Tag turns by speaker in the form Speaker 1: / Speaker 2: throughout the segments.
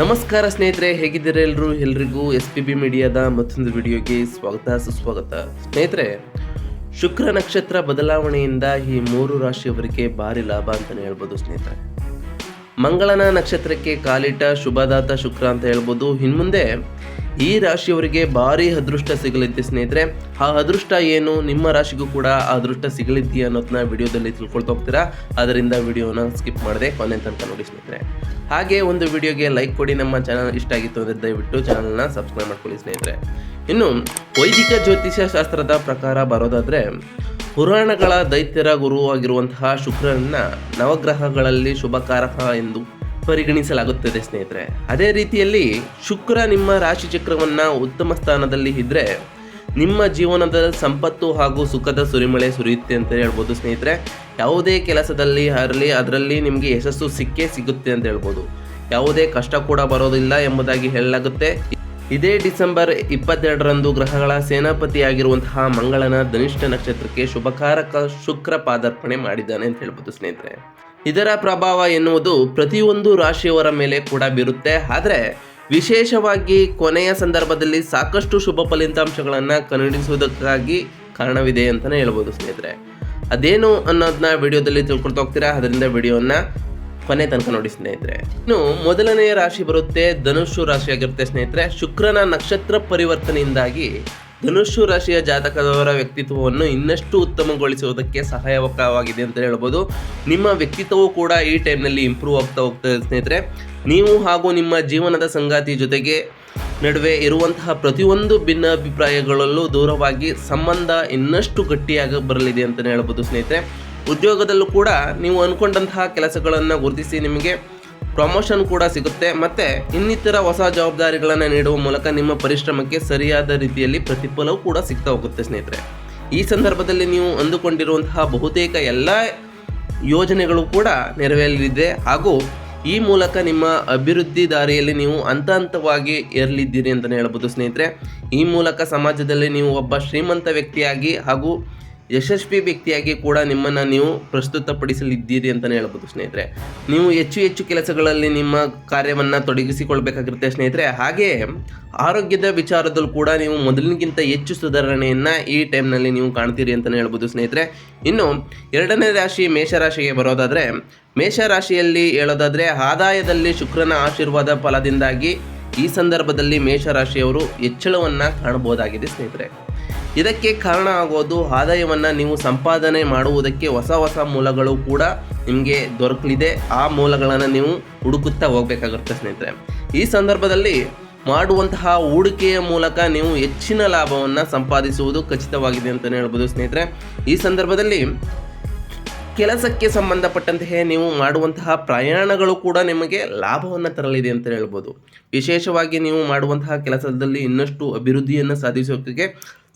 Speaker 1: ನಮಸ್ಕಾರ ಸ್ನೇಹಿತರೆ, ಹೇಗಿದ್ದೀರಾ ಎಲ್ಲರೂ? ಎಲ್ರಿಗೂ ಎಸ್ ಪಿ ಬಿ ಮೀಡಿಯಾದ ಮತ್ತೊಂದು ವಿಡಿಯೋಗೆ ಸ್ವಾಗತ, ಸುಸ್ವಾಗತ. ಸ್ನೇಹಿತರೆ, ಶುಕ್ರ ನಕ್ಷತ್ರ ಬದಲಾವಣೆಯಿಂದ ಈ ಮೂರು ರಾಶಿಯವರಿಗೆ ಭಾರಿ ಲಾಭ ಅಂತಲೇ ಹೇಳ್ಬೋದು ಸ್ನೇಹಿತರೆ. ಮಂಗಳನ ನಕ್ಷತ್ರಕ್ಕೆ ಕಾಲಿಟ್ಟ ಶುಭದಾತ ಶುಕ್ರ ಅಂತ ಹೇಳ್ಬೋದು. ಇನ್ಮುಂದೆ ಈ ರಾಶಿಯವರಿಗೆ ಭಾರಿ ಅದೃಷ್ಟ ಸಿಗಲಿದ್ದೆ ಸ್ನೇಹಿತರೆ. ಆ ಅದೃಷ್ಟ ಏನು? ನಿಮ್ಮ ರಾಶಿಗೂ ಕೂಡ ಆ ಅದೃಷ್ಟ ಸಿಗಲಿದ್ದೀಯ ಅನ್ನೋದನ್ನ ವಿಡಿಯೋದಲ್ಲಿ ತಿಳ್ಕೊಳ್ತಾ ಹೋಗ್ತೀರಾ? ಅದರಿಂದ ವಿಡಿಯೋನ ಸ್ಕಿಪ್ ಮಾಡದೆ ಕೊನೆ ತನಕ ನೋಡಿ ಸ್ನೇಹಿತರೆ. ಹಾಗೆ ಒಂದು ವಿಡಿಯೋಗೆ ಲೈಕ್ ಕೊಡಿ. ನಮ್ಮ ಚಾನಲ್ ಇಷ್ಟ ಆಗಿತ್ತು ಅಂದರೆ ದಯವಿಟ್ಟು ಚಾನಲ್ನ ಸಬ್ಸ್ಕ್ರೈಬ್ ಮಾಡ್ಕೊಳ್ಳಿ ಸ್ನೇಹಿತರೆ. ಇನ್ನು ವೈದಿಕ ಜ್ಯೋತಿಷ್ಯ ಶಾಸ್ತ್ರದ ಪ್ರಕಾರ ಬರೋದಾದ್ರೆ ಪುರಾಣಗಳ ದೈತ್ಯರ ಗುರುವಾಗಿರುವಂತಹ ಶುಕ್ರನನ್ನ ನವಗ್ರಹಗಳಲ್ಲಿ ಶುಭಕಾರಕ ಎಂದು ಪರಿಗಣಿಸಲಾಗುತ್ತದೆ ಸ್ನೇಹಿತರೆ. ಅದೇ ರೀತಿಯಲ್ಲಿ ಶುಕ್ರ ನಿಮ್ಮ ರಾಶಿ ಚಕ್ರವನ್ನ ಉತ್ತಮ ಸ್ಥಾನದಲ್ಲಿ ಇದ್ರೆ ನಿಮ್ಮ ಜೀವನದ ಸಂಪತ್ತು ಹಾಗೂ ಸುಖದ ಸುರಿಮಳೆ ಸುರಿಯುತ್ತೆ ಅಂತ ಹೇಳ್ಬೋದು ಸ್ನೇಹಿತರೆ. ಯಾವುದೇ ಕೆಲಸದಲ್ಲಿ ಆಗಲಿ ಅದರಲ್ಲಿ ನಿಮಗೆ ಯಶಸ್ಸು ಸಿಕ್ಕೇ ಸಿಗುತ್ತೆ ಅಂತ ಹೇಳ್ಬೋದು. ಯಾವುದೇ ಕಷ್ಟ ಕೂಡ ಬರೋದಿಲ್ಲ ಎಂಬುದಾಗಿ ಹೇಳಲಾಗುತ್ತೆ. ಇದೇ ಡಿಸೆಂಬರ್ ಇಪ್ಪತ್ತೆರಡರಂದು ಗ್ರಹಗಳ ಸೇನಾಪತಿಯಾಗಿರುವಂತಹ ಮಂಗಳನ ಧನಿಷ್ಠ ನಕ್ಷತ್ರಕ್ಕೆ ಶುಭಕಾರಕ ಶುಕ್ರ ಪಾದಾರ್ಪಣೆ ಮಾಡಿದ್ದಾನೆ ಅಂತ ಹೇಳ್ಬೋದು ಸ್ನೇಹಿತರೆ. ಇದರ ಪ್ರಭಾವ ಎನ್ನುವುದು ಪ್ರತಿಯೊಂದು ರಾಶಿಯವರ ಮೇಲೆ ಕೂಡ ಬೀರುತ್ತೆ. ಆದರೆ ವಿಶೇಷವಾಗಿ ಕೊನೆಯ ಸಂದರ್ಭದಲ್ಲಿ ಸಾಕಷ್ಟು ಶುಭ ಫಲಿತಾಂಶಗಳನ್ನು ಕನ್ನಡಿಸುವುದಕ್ಕಾಗಿ ಕಾರಣವಿದೆ ಅಂತಲೇ ಹೇಳ್ಬೋದು ಸ್ನೇಹಿತರೆ. ಅದೇನು ಅನ್ನೋದನ್ನ ವಿಡಿಯೋದಲ್ಲಿ ತಿಳ್ಕೊಳ್ತಾ ಹೋಗ್ತೀರಾ? ಅದರಿಂದ ವಿಡಿಯೋನ ಕೊನೆ ತನಕ ನೋಡಿ ಸ್ನೇಹಿತರೆ. ಇನ್ನು ಮೊದಲನೆಯ ರಾಶಿ ಬರುತ್ತೆ ಧನುಷು ರಾಶಿಯಾಗಿರುತ್ತೆ ಸ್ನೇಹಿತರೆ. ಶುಕ್ರನ ನಕ್ಷತ್ರ ಪರಿವರ್ತನೆಯಿಂದಾಗಿ ಧನುಷು ರಾಶಿಯ ಜಾತಕದವರ ವ್ಯಕ್ತಿತ್ವವನ್ನು ಇನ್ನಷ್ಟು ಉತ್ತಮಗೊಳಿಸುವುದಕ್ಕೆ ಸಹಾಯಕವಾಗಿದೆ ಅಂತ ಹೇಳ್ಬೋದು. ನಿಮ್ಮ ವ್ಯಕ್ತಿತ್ವವು ಕೂಡ ಈ ಟೈಮ್ನಲ್ಲಿ ಇಂಪ್ರೂವ್ ಆಗ್ತಾ ಹೋಗ್ತದೆ ಸ್ನೇಹಿತರೆ. ನೀವು ಹಾಗೂ ನಿಮ್ಮ ಜೀವನದ ಸಂಗಾತಿ ಜೊತೆಗೆ ನಡುವೆ ಇರುವಂತಹ ಪ್ರತಿಯೊಂದು ಭಿನ್ನಾಭಿಪ್ರಾಯಗಳಲ್ಲೂ ದೂರವಾಗಿ ಸಂಬಂಧ ಇನ್ನಷ್ಟು ಗಟ್ಟಿಯಾಗಿ ಬರಲಿದೆ ಅಂತಲೇ ಹೇಳ್ಬೋದು ಸ್ನೇಹಿತರೆ. ಉದ್ಯೋಗದಲ್ಲೂ ಕೂಡ ನೀವು ಅಂದ್ಕೊಂಡಂತಹ ಕೆಲಸಗಳನ್ನು ಗುರುತಿಸಿ ನಿಮಗೆ ಪ್ರಮೋಷನ್ ಕೂಡ ಸಿಗುತ್ತೆ. ಮತ್ತು ಇನ್ನಿತರ ಹೊಸ ಜವಾಬ್ದಾರಿಗಳನ್ನು ನೀಡುವ ಮೂಲಕ ನಿಮ್ಮ ಪರಿಶ್ರಮಕ್ಕೆ ಸರಿಯಾದ ರೀತಿಯಲ್ಲಿ ಪ್ರತಿಫಲವೂ ಕೂಡ ಸಿಗ್ತಾ ಹೋಗುತ್ತೆ ಸ್ನೇಹಿತರೆ. ಈ ಸಂದರ್ಭದಲ್ಲಿ ನೀವು ಅಂದುಕೊಂಡಿರುವಂತಹ ಬಹುತೇಕ ಎಲ್ಲ ಯೋಜನೆಗಳು ಕೂಡ ನೆರವೇರಲಿದೆ. ಹಾಗೂ ಈ ಮೂಲಕ ನಿಮ್ಮ ಅಭಿವೃದ್ಧಿ ದಾರಿಯಲ್ಲಿ ನೀವು ಹಂತ ಹಂತವಾಗಿ ಏರಲಿದ್ದೀರಿ ಅಂತಲೇ ಹೇಳ್ಬೋದು ಸ್ನೇಹಿತರೆ. ಈ ಮೂಲಕ ಸಮಾಜದಲ್ಲಿ ನೀವು ಒಬ್ಬ ಶ್ರೀಮಂತ ವ್ಯಕ್ತಿಯಾಗಿ ಹಾಗೂ ಯಶಸ್ವಿ ವ್ಯಕ್ತಿಯಾಗಿ ಕೂಡ ನಿಮ್ಮನ್ನು ನೀವು ಪ್ರಸ್ತುತಪಡಿಸಲಿದ್ದೀರಿ ಅಂತಲೇ ಹೇಳ್ಬೋದು ಸ್ನೇಹಿತರೆ. ನೀವು ಹೆಚ್ಚು ಹೆಚ್ಚು ಕೆಲಸಗಳಲ್ಲಿ ನಿಮ್ಮ ಕಾರ್ಯವನ್ನು ತೊಡಗಿಸಿಕೊಳ್ಬೇಕಾಗಿರುತ್ತೆ ಸ್ನೇಹಿತರೆ. ಹಾಗೆಯೇ ಆರೋಗ್ಯದ ವಿಚಾರದಲ್ಲೂ ಕೂಡ ನೀವು ಮೊದಲಿನಗಿಂತ ಹೆಚ್ಚು ಸುಧಾರಣೆಯನ್ನು ಈ ಟೈಮ್ನಲ್ಲಿ ನೀವು ಕಾಣ್ತೀರಿ ಅಂತಲೇ ಹೇಳ್ಬೋದು ಸ್ನೇಹಿತರೆ. ಇನ್ನು ಎರಡನೇ ರಾಶಿ ಮೇಷರಾಶಿಗೆ ಬರೋದಾದರೆ, ಮೇಷರಾಶಿಯಲ್ಲಿ ಹೇಳೋದಾದರೆ ಆದಾಯದಲ್ಲಿ ಶುಕ್ರನ ಆಶೀರ್ವಾದ ಫಲದಿಂದಾಗಿ ಈ ಸಂದರ್ಭದಲ್ಲಿ ಮೇಷರಾಶಿಯವರು ಹೆಚ್ಚಳವನ್ನು ಕಾಣಬಹುದಾಗಿದೆ ಸ್ನೇಹಿತರೆ. ಇದಕ್ಕೆ ಕಾರಣ ಆಗೋದು ಆದಾಯವನ್ನು ನೀವು ಸಂಪಾದನೆ ಮಾಡುವುದಕ್ಕೆ ಹೊಸ ಹೊಸ ಮೂಲಗಳು ಕೂಡ ನಿಮಗೆ ದೊರಕಲಿದೆ. ಆ ಮೂಲಗಳನ್ನು ನೀವು ಹುಡುಕುತ್ತಾ ಹೋಗಬೇಕಾಗುತ್ತೆ ಸ್ನೇಹಿತರೆ. ಈ ಸಂದರ್ಭದಲ್ಲಿ ಮಾಡುವಂತಹ ಹೂಡಿಕೆಯ ಮೂಲಕ ನೀವು ಹೆಚ್ಚಿನ ಲಾಭವನ್ನು ಸಂಪಾದಿಸುವುದು ಖಚಿತವಾಗಿದೆ ಅಂತಲೇ ಹೇಳ್ಬೋದು ಸ್ನೇಹಿತರೆ. ಈ ಸಂದರ್ಭದಲ್ಲಿ ಕೆಲಸಕ್ಕೆ ಸಂಬಂಧಪಟ್ಟಂತೆ ನೀವು ಮಾಡುವಂತಹ ಪ್ರಯಾಣಗಳು ಕೂಡ ನಿಮಗೆ ಲಾಭವನ್ನು ತರಲಿದೆ ಅಂತ ಹೇಳ್ಬೋದು. ವಿಶೇಷವಾಗಿ ನೀವು ಮಾಡುವಂತಹ ಕೆಲಸದಲ್ಲಿ ಇನ್ನಷ್ಟು ಅಭಿವೃದ್ಧಿಯನ್ನು ಸಾಧಿಸೋಕೆ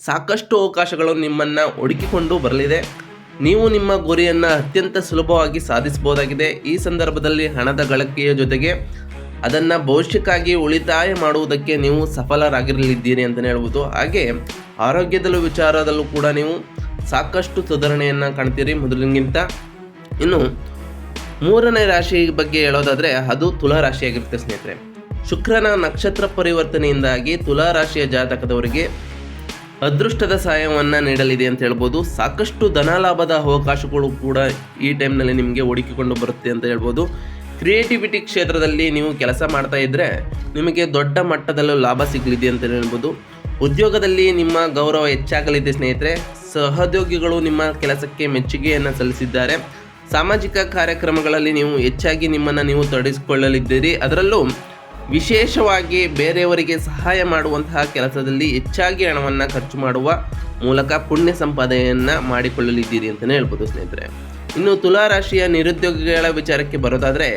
Speaker 1: ಸಾಕಷ್ಟು ಅವಕಾಶಗಳು ನಿಮ್ಮನ್ನು ಹುಡುಕಿಕೊಂಡು ಬರಲಿದೆ. ನೀವು ನಿಮ್ಮ ಗುರಿಯನ್ನು ಅತ್ಯಂತ ಸುಲಭವಾಗಿ ಸಾಧಿಸಬಹುದಾಗಿದೆ. ಈ ಸಂದರ್ಭದಲ್ಲಿ ಹಣದ ಗಳಿಕೆಯ ಜೊತೆಗೆ ಅದನ್ನು ಭವಿಷ್ಯಕ್ಕಾಗಿ ಉಳಿತಾಯ ಮಾಡುವುದಕ್ಕೆ ನೀವು ಸಫಲರಾಗಿರಲಿದ್ದೀರಿ ಅಂತಲೇ ಹೇಳ್ಬೋದು. ಹಾಗೆ ಆರೋಗ್ಯದಲ್ಲೂ ವಿಚಾರದಲ್ಲೂ ಕೂಡ ನೀವು ಸಾಕಷ್ಟು ಸುಧಾರಣೆಯನ್ನು ಕಾಣ್ತೀರಿ ಮೊದಲಿಗಿಂತ. ಇನ್ನು ಮೂರನೇ ರಾಶಿ ಬಗ್ಗೆ ಹೇಳೋದಾದರೆ ಅದು ತುಲಾ ರಾಶಿಯಾಗಿರುತ್ತೆ ಸ್ನೇಹಿತರೆ. ಶುಕ್ರನ ನಕ್ಷತ್ರ ಪರಿವರ್ತನೆಯಿಂದಾಗಿ ತುಲಾ ರಾಶಿಯ ಜಾತಕದವರಿಗೆ ಅದೃಷ್ಟದ ಸಹಾಯವನ್ನು ನೀಡಲಿದೆ ಅಂತ ಹೇಳ್ಬೋದು. ಸಾಕಷ್ಟು ಧನ ಲಾಭದ ಅವಕಾಶಗಳು ಕೂಡ ಈ ಟೈಮ್ನಲ್ಲಿ ನಿಮಗೆ ಹುಡುಕಿಕೊಂಡು ಬರುತ್ತೆ ಅಂತ ಹೇಳ್ಬೋದು. ಕ್ರಿಯೇಟಿವಿಟಿ ಕ್ಷೇತ್ರದಲ್ಲಿ ನೀವು ಕೆಲಸ ಮಾಡ್ತಾ ಇದ್ದರೆ ನಿಮಗೆ ದೊಡ್ಡ ಮಟ್ಟದಲ್ಲೂ ಲಾಭ ಸಿಗಲಿದೆ ಅಂತ ಹೇಳ್ಬೋದು. ಉದ್ಯೋಗದಲ್ಲಿ ನಿಮ್ಮ ಗೌರವ ಹೆಚ್ಚಾಗಲಿದೆ ಸ್ನೇಹಿತರೆ. ಸಹೋದ್ಯೋಗಿಗಳು ನಿಮ್ಮ ಕೆಲಸಕ್ಕೆ ಮೆಚ್ಚುಗೆಯನ್ನು ಸಲ್ಲಿಸಿದ್ದಾರೆ. ಸಾಮಾಜಿಕ ಕಾರ್ಯಕ್ರಮಗಳಲ್ಲಿ ನೀವು ಹೆಚ್ಚಾಗಿ ನಿಮ್ಮನ್ನು ನೀವು ತೊಡಗಿಸಿಕೊಳ್ಳಲಿದ್ದೀರಿ. ಅದರಲ್ಲೂ ವಿಶೇಷವಾಗಿ ಬೇರೆಯವರಿಗೆ ಸಹಾಯ ಮಾಡುವಂತಹ ಕೆಲಸದಲ್ಲಿ ಹೆಚ್ಚಾಗಿ ಹಣವನ್ನು ಖರ್ಚು ಮಾಡುವ ಮೂಲಕ ಪುಣ್ಯ ಸಂಪಾದನೆಯನ್ನು ಮಾಡಿಕೊಳ್ಳಲಿದ್ದೀರಿ ಅಂತಲೇ ಹೇಳ್ಬೋದು ಸ್ನೇಹಿತರೆ. ಇನ್ನು ತುಲಾ ರಾಶಿಯ ನಿರುದ್ಯೋಗಿಗಳ ವಿಚಾರಕ್ಕೆ ಬರೋದಾದರೆ,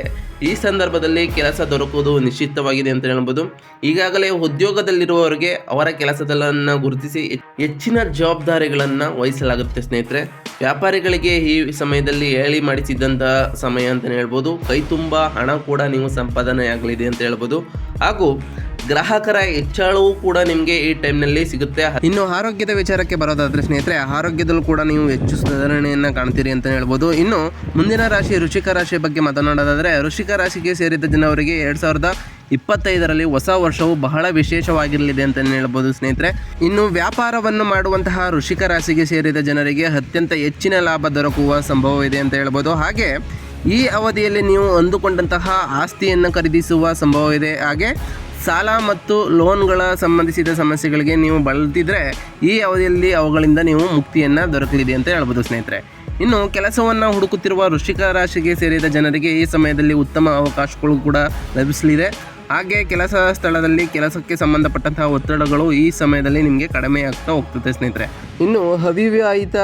Speaker 1: ಈ ಸಂದರ್ಭದಲ್ಲಿ ಕೆಲಸ ದೊರಕುವುದು ನಿಶ್ಚಿತವಾಗಿದೆ ಅಂತ ಹೇಳ್ಬೋದು. ಈಗಾಗಲೇ ಉದ್ಯೋಗದಲ್ಲಿರುವವರಿಗೆ ಅವರ ಕೆಲಸದಲ್ಲನ್ನು ಗುರುತಿಸಿ ಹೆಚ್ಚಿನ ಜವಾಬ್ದಾರಿಗಳನ್ನು ವಹಿಸಲಾಗುತ್ತೆ ಸ್ನೇಹಿತರೆ. ವ್ಯಾಪಾರಿಗಳಿಗೆ ಈ ಸಮಯದಲ್ಲಿ ಹೇಳಿ ಮಾಡಿಸಿದ್ದಂತಹ ಸಮಯ ಅಂತಲೇ ಹೇಳ್ಬೋದು. ಕೈ ತುಂಬ ಹಣ ಕೂಡ ನೀವು ಸಂಪಾದನೆ ಆಗಲಿದೆ ಅಂತ ಹೇಳ್ಬೋದು. ಹಾಗೂ ಗ್ರಾಹಕರ ಹೆಚ್ಚಳವೂ ಕೂಡ ನಿಮಗೆ ಈ ಟೈಮ್ನಲ್ಲಿ ಸಿಗುತ್ತೆ. ಇನ್ನು ಆರೋಗ್ಯದ ವಿಚಾರಕ್ಕೆ ಬರೋದಾದರೆ ಸ್ನೇಹಿತರೆ, ಆರೋಗ್ಯದಲ್ಲೂ ಕೂಡ ನೀವು ಹೆಚ್ಚು ಸುಧಾರಣೆಯನ್ನು ಕಾಣ್ತೀರಿ ಅಂತ ಹೇಳ್ಬೋದು. ಇನ್ನು ಮುಂದಿನ ರಾಶಿ ಋಷಿಕ ರಾಶಿ ಬಗ್ಗೆ ಮಾತನಾಡೋದಾದರೆ, ಋಷಿಕ ರಾಶಿಗೆ ಸೇರಿದ ಜನವರಿಗೆ ಎರಡು ಸಾವಿರದ ಇಪ್ಪತ್ತೈದರಲ್ಲಿ ಹೊಸ ವರ್ಷವು ಬಹಳ ವಿಶೇಷವಾಗಿರಲಿದೆ ಅಂತಲೇ ಹೇಳ್ಬೋದು ಸ್ನೇಹಿತರೆ. ಇನ್ನು ವ್ಯಾಪಾರವನ್ನು ಮಾಡುವಂತಹ ಋಷಿಕ ರಾಶಿಗೆ ಸೇರಿದ ಜನರಿಗೆ ಅತ್ಯಂತ ಹೆಚ್ಚಿನ ಲಾಭ ದೊರಕುವ ಸಂಭವವಿದೆ ಅಂತ ಹೇಳ್ಬೋದು. ಹಾಗೆ ಈ ಅವಧಿಯಲ್ಲಿ ನೀವು ಅಂದುಕೊಂಡಂತಹ ಆಸ್ತಿಯನ್ನು ಖರೀದಿಸುವ ಸಂಭವವಿದೆ. ಹಾಗೆ ಸಾಲ ಮತ್ತು ಲೋನ್ಗಳ ಸಂಬಂಧಿಸಿದ ಸಮಸ್ಯೆಗಳಿಗೆ ನೀವು ಬಳಲ್ತಿದ್ರೆ ಈ ಅವಧಿಯಲ್ಲಿ ಅವುಗಳಿಂದ ನೀವು ಮುಕ್ತಿಯನ್ನು ದೊರಕಲಿದೆ ಅಂತ ಹೇಳ್ಬೋದು ಸ್ನೇಹಿತರೆ. ಇನ್ನು ಕೆಲಸವನ್ನು ಹುಡುಕುತ್ತಿರುವ ಋಷಿಕ ರಾಶಿಗೆ ಸೇರಿದ ಜನರಿಗೆ ಈ ಸಮಯದಲ್ಲಿ ಉತ್ತಮ ಅವಕಾಶಗಳು ಕೂಡ ಲಭಿಸಲಿದೆ. ಹಾಗೆ ಕೆಲಸ ಸ್ಥಳದಲ್ಲಿ ಕೆಲಸಕ್ಕೆ ಸಂಬಂಧಪಟ್ಟಂತಹ ಒತ್ತಡಗಳು ಈ ಸಮಯದಲ್ಲಿ ನಿಮಗೆ ಕಡಿಮೆ ಆಗ್ತಾ ಹೋಗ್ತದೆ ಸ್ನೇಹಿತರೆ. ಇನ್ನು ಅವಿವಾಹಿತ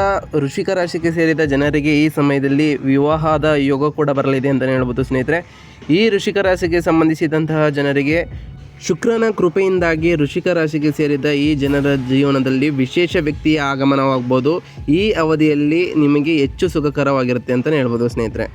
Speaker 1: ಋಷಿಕ ರಾಶಿಗೆ ಸೇರಿದ ಜನರಿಗೆ ಈ ಸಮಯದಲ್ಲಿ ವಿವಾಹದ ಯೋಗ ಕೂಡ ಬರಲಿದೆ ಅಂತಲೇ ಹೇಳ್ಬೋದು ಸ್ನೇಹಿತರೆ. ಈ ಋಷಿಕ ರಾಶಿಗೆ ಸಂಬಂಧಿಸಿದಂತಹ ಜನರಿಗೆ ಶುಕ್ರನ ಕೃಪೆಯಿಂದಾಗಿ ಋಷಿಕ ರಾಶಿಗೆ ಸೇರಿದ ಈ ಜನರ ಜೀವನದಲ್ಲಿ ವಿಶೇಷ ವ್ಯಕ್ತಿಯ ಆಗಮನವಾಗ್ಬೋದು. ಈ ಅವಧಿಯಲ್ಲಿ ನಿಮಗೆ ಹೆಚ್ಚು ಸುಖಕರವಾಗಿರುತ್ತೆ ಅಂತಲೇ ಹೇಳ್ಬೋದು ಸ್ನೇಹಿತರೆ.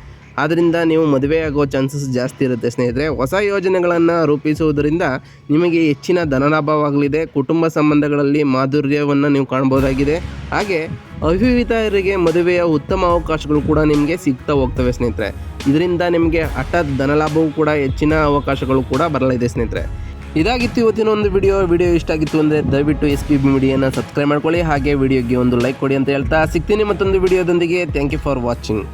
Speaker 1: ಆದ್ದರಿಂದ ನೀವು ಮದುವೆಯಾಗುವ ಚಾನ್ಸಸ್ ಜಾಸ್ತಿ ಇರುತ್ತೆ ಸ್ನೇಹಿತರೆ. ಹೊಸ ಯೋಜನೆಗಳನ್ನು ರೂಪಿಸುವುದರಿಂದ ನಿಮಗೆ ಹೆಚ್ಚಿನ ಧನಲಾಭವಾಗಲಿದೆ. ಕುಟುಂಬ ಸಂಬಂಧಗಳಲ್ಲಿ ಮಾಧುರ್ಯವನ್ನು ನೀವು ಕಾಣ್ಬೋದಾಗಿದೆ. ಹಾಗೆ ಅವಿವಿತರಿಗೆ ಮದುವೆಯ ಉತ್ತಮ ಅವಕಾಶಗಳು ಕೂಡ ನಿಮಗೆ ಸಿಗ್ತಾ ಹೋಗ್ತವೆ ಸ್ನೇಹಿತರೆ. ಇದರಿಂದ ನಿಮಗೆ ಹಠಾತ್ ಧನಲಾಭವೂ ಕೂಡ ಹೆಚ್ಚಿನ ಅವಕಾಶಗಳು ಕೂಡ ಬರಲಿದೆ ಸ್ನೇಹಿತರೆ. ಇದಾಗಿತ್ತು ಇವತ್ತಿನ ಒಂದು ವಿಡಿಯೋ ವಿಡಿಯೋ ಇಷ್ಟ ಆಗಿತ್ತು ಅಂದರೆ ದಯವಿಟ್ಟು ಎಸ್ ಪಿ ಬಿ ಮೀಡಿಯಾನ ಸಬ್ಸ್ಕ್ರೈಬ್ ಮಾಡ್ಕೊಳ್ಳಿ. ಹಾಗೆ ವಿಡಿಯೋಗೆ ಒಂದು ಲೈಕ್ ಕೊಡಿ ಅಂತ ಹೇಳ್ತಾ ಸಿಗ್ತೀನಿ ಮತ್ತೊಂದು ವಿಡಿಯೋದೊಂದಿಗೆ ಥ್ಯಾಂಕ್ ಯು ಫಾರ್ ವಾಚಿಂಗ್